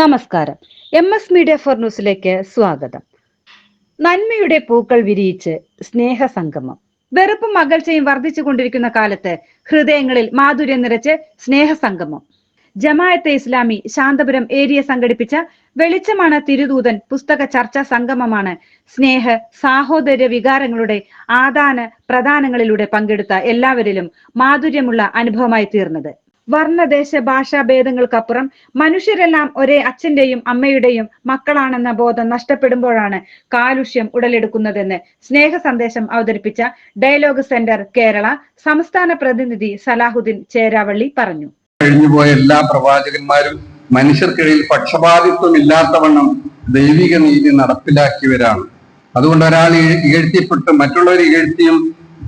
നമസ്കാരം. M S media for ന്യൂസിലേക്ക് സ്വാഗതം. നന്മയുടെ പൂക്കൾ വിരിയിച്ച് സ്നേഹ സ്നേഹസംഗമം. വെറുപ്പും അകൽച്ചയും വർദ്ധിച്ചുകൊണ്ടിരിക്കുന്ന കാലത്ത് ഹൃദയങ്ങളിൽ മാധുര്യം നിറച്ച് സ്നേഹ സംഗമം ജമായത്തെ ഇസ്ലാമി ശാന്തപുരം ഏരിയ സംഘടിപ്പിച്ച വെളിച്ചമാണ് തിരുദൂതൻ പുസ്തക ചർച്ചാ സംഗമമാണ് സ്നേഹ സാഹോദര്യ വികാരങ്ങളുടെ ആദാന പ്രദാനങ്ങളിലൂടെ പങ്കെടുത്ത എല്ലാവരിലും മാധുര്യമുള്ള അനുഭവമായി തീർന്നത്. വർണദേശ ഭാഷാ ഭേദങ്ങൾക്കപ്പുറം മനുഷ്യരെല്ലാം ഒരേ അച്ഛന്റെയും അമ്മയുടെയും മക്കളാണെന്ന ബോധം നഷ്ടപ്പെടുമ്പോഴാണ് കാലുഷ്യം ഉടലെടുക്കുന്നതെന്ന് സ്നേഹ സന്ദേശം അവതരിപ്പിച്ച ഡയലോഗ് സെന്റർ കേരള സംസ്ഥാന പ്രതിനിധി സലാഹുദ്ദീൻ ചേരാവള്ളി പറഞ്ഞു. കഴിഞ്ഞുപോയ എല്ലാ പ്രവാചകന്മാരും മനുഷ്യർക്കിടയിൽ പക്ഷപാതിത്വം ഇല്ലാത്തവണ്ണം ദൈവിക നീതി നടപ്പിലാക്കിയവരാണ്. അതുകൊണ്ട് ഒരാൾ ഇകഴ്ത്തിപ്പെട്ട് മറ്റുള്ളവർ ഇകഴ്ത്തിയും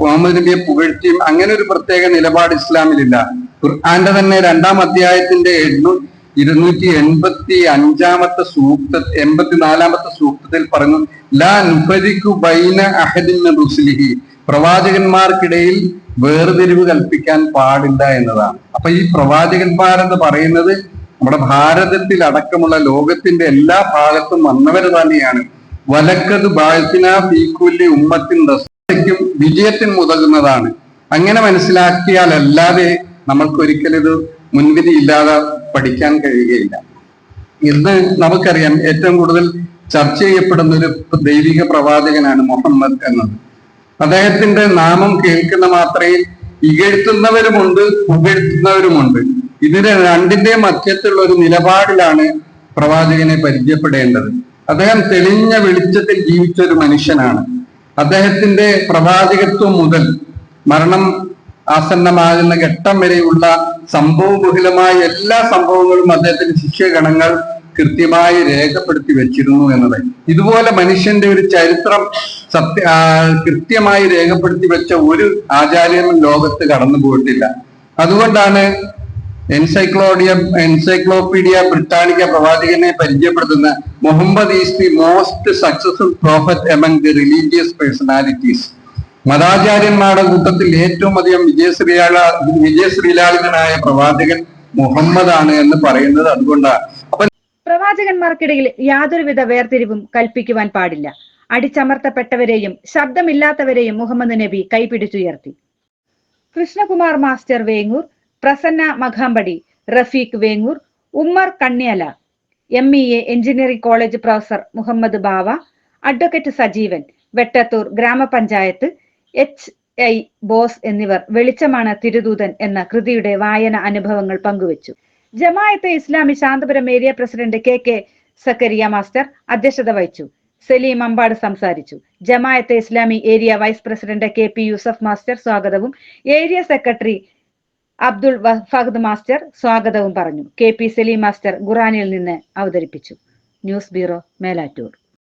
മുഹമ്മദ് നബിയെ പുകഴ്ത്തിയും അങ്ങനെ ഒരു പ്രത്യേക നിലപാട് ഇസ്ലാമിലില്ല. ഖുർആന്റെ തന്നെ രണ്ടാം അധ്യായത്തിന്റെ എണ്ണൂ ഇരുന്നൂറ്റി എൺപത്തി അഞ്ചാമത്തെ സൂക്ത എൺപത്തിനാലാമത്തെ സൂക്തത്തിൽ പറഞ്ഞു ലാ ബൈന അഹദിൻ റുസുലിഹി. പ്രവാചകന്മാർക്കിടയിൽ വേർതിരിവ് കൽപ്പിക്കാൻ പാടില്ല എന്നതാണ്. അപ്പൊ ഈ പ്രവാചകന്മാരെന്ന് പറയുന്നത് നമ്മുടെ ഭാരതത്തിൽ അടക്കമുള്ള ലോകത്തിന്റെ എല്ലാ ഭാഗത്തും വന്നവർ തന്നെയാണ്. വലക്കത് ബാഴ്ത്തിന ഫീക്കുല്ലി ഉമ്മത്തിൻ റസൂലയ്ക്കും വിജയത്തിന് മുതകുന്നതാണ്. അങ്ങനെ മനസ്സിലാക്കിയാലല്ലാതെ നമ്മൾക്ക് ഒരിക്കലും ഇത് മുൻവിധി ഇല്ലാതെ പഠിക്കാൻ കഴിയുകയില്ല. ഇന്ന് നമുക്കറിയാം ഏറ്റവും കൂടുതൽ ചർച്ച ചെയ്യപ്പെടുന്ന ഒരു ദൈവിക പ്രവാചകനാണ് മുഹമ്മദ് എന്നത്. അദ്ദേഹത്തിന്റെ നാമം കേൾക്കുന്ന മാത്രയിൽ ഇകഴ്ത്തുന്നവരുമുണ്ട് പുകഴ്ത്തുന്നവരുമുണ്ട്. ഇതിന്റെ രണ്ടിന്റെ മധ്യത്തിലുള്ള ഒരു നിലപാടിലാണ് പ്രവാചകനെ പരിചയപ്പെടേണ്ടത്. അദ്ദേഹം തെളിഞ്ഞ വെളിച്ചത്തിൽ ജീവിച്ച ഒരു മനുഷ്യനാണ്. അദ്ദേഹത്തിന്റെ പ്രവാചകത്വം മുതൽ മരണം ആസന്നമാകുന്ന ഘട്ടം വരെയുള്ള സംഭവബഹുലമായ എല്ലാ സംഭവങ്ങളും അദ്ദേഹത്തിന്റെ ശിഷ്യഗണങ്ങൾ കൃത്യമായി രേഖപ്പെടുത്തി വെച്ചിരുന്നു എന്നത്. ഇതുപോലെ മനുഷ്യന്റെ ഒരു ചരിത്രം സത്യ കൃത്യമായി രേഖപ്പെടുത്തി വെച്ച ഒരു ആചാര്യനും ലോകത്ത് കടന്നു പോയിട്ടില്ല അതുകൊണ്ടാണ് എൻസൈക്ലോഡിയ എൻസൈക്ലോപീഡിയ ബ്രിട്ടാനിക്ക പ്രവാചകനെ പരിചയപ്പെടുത്തുന്ന Muhammad is the most successful prophet among the religious personalities. മതാചാര്യന്മാരുടെ കൂട്ടത്തിൽ ഏറ്റവും അധികം വിജയശ്രീലാള വിജയശ്രീലാളിതനായ പ്രവാചകൻ മുഹമ്മദ് ആണ് എന്ന് പറയുന്നത് അതുകൊണ്ടാണ്. അപ്പൊ പ്രവാചകന്മാർക്കിടയിൽ യാതൊരുവിധ വേർതിരിവും കൽപ്പിക്കുവാൻ പാടില്ല. അടിച്ചമർത്തപ്പെട്ടവരെയും ശബ്ദമില്ലാത്തവരെയും മുഹമ്മദ് നബി കൈപിടിച്ചുയർത്തി. Krishnakumar master Vengoor Prasanna Makhampadi Rafeeq Vengoor Ummer Kanniyala M E A engineering college professor Muhammad Bava advocate Sajeevan Vettathur ഗ്രാമപഞ്ചായത്ത് എച്ച് ഐ ബോസ് എന്നിവർ വെളിച്ചമാണ് തിരുദൂതൻ എന്ന കൃതിയുടെ വായന അനുഭവങ്ങൾ പങ്കുവച്ചു. Jamaate Islami Shanthapuram area president K K Zakariya master അധ്യക്ഷത വഹിച്ചു. സലീം അമ്പാട് സംസാരിച്ചു. Jamaate Islami area vice president K P Yusuf master സ്വാഗതവും area secretary Abdul Fahad master സ്വാഗതവും പറഞ്ഞു. കെ പി സലീം മാസ്റ്റർ ഖുറാനിൽ നിന്ന് അവതരിപ്പിച്ചു. News bureau Melattur.